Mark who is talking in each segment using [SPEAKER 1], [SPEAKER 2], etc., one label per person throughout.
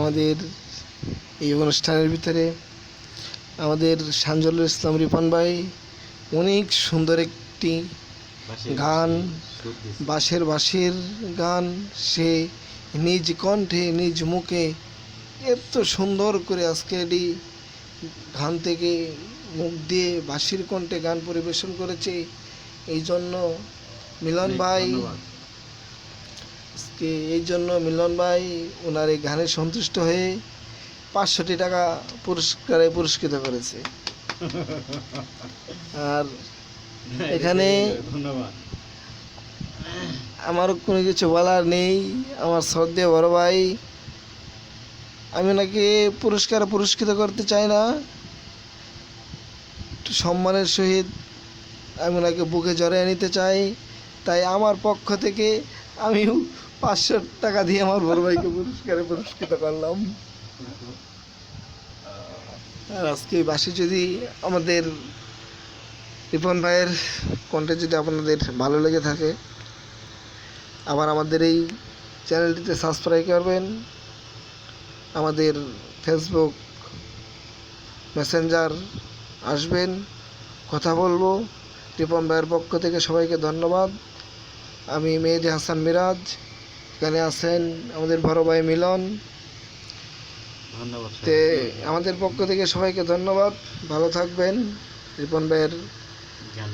[SPEAKER 1] আমাদের এই অনুষ্ঠানের ভিতরে আমাদের সানজুল ইসলাম রিপন ভাই অনেক সুন্দর একটি গান বাঁশের বাঁশির গান সে নিজ কণ্ঠে নিজ মুখে এত সুন্দর করে আজকে এটি গান থেকে মুখ দিয়ে বাঁশির কণ্ঠে গান পরিবেশন করেছে। এই জন্য মিলন ভাই আজকে এই জন্য মিলন ভাই ওনার এই গানে সন্তুষ্ট হয়ে পাঁচশোটি টাকা পুরস্কারে পুরস্কৃত করেছে। আর এখানে
[SPEAKER 2] ধন্যবাদ।
[SPEAKER 1] আমার কোনো কিছু বলার নেই আমার শ্রদ্ধেয় বড় ভাই। আমি ওনাকে পুরস্কার পুরস্কৃত করতে চাই না। সম্মানের সহিত আমি ওনাকে বুকে জড়িয়ে নিতে চাই। তাই আমার পক্ষ থেকে আমি পাঁচশো টাকা দিয়ে আমার বড় ভাইকে পুরস্কারে পুরস্কৃত করলাম। আর আজকে বাসে যদি আমাদের রিপন ভাইয়ের কণ্ঠে যদি আপনাদের ভালো লেগে থাকে, আবার আমাদের এই চ্যানেলটিতে সাবস্ক্রাইব করবেন, আমাদের ফেসবুক মেসেঞ্জার আসবেন, কথা বলব। রিপন ভাইয়ের পক্ষ থেকে সবাইকে ধন্যবাদ। আমি মেহেদি হাসান মিরাজ। এখানে আছেন আমাদের বড় ভাই মিলন।
[SPEAKER 2] ধন্যবাদ
[SPEAKER 1] তে আমাদের পক্ষ থেকে সবাইকে ধন্যবাদ। ভালো থাকবেন। রিপন ভাইয়ের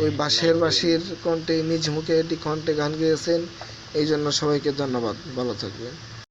[SPEAKER 1] ওই বাঁশের বাঁশির কণ্ঠে নিজ মুখে একটি কণ্ঠে গান গেয়েছেন। এই জন্য সবাইকে ধন্যবাদ। ভালো থাকবেন।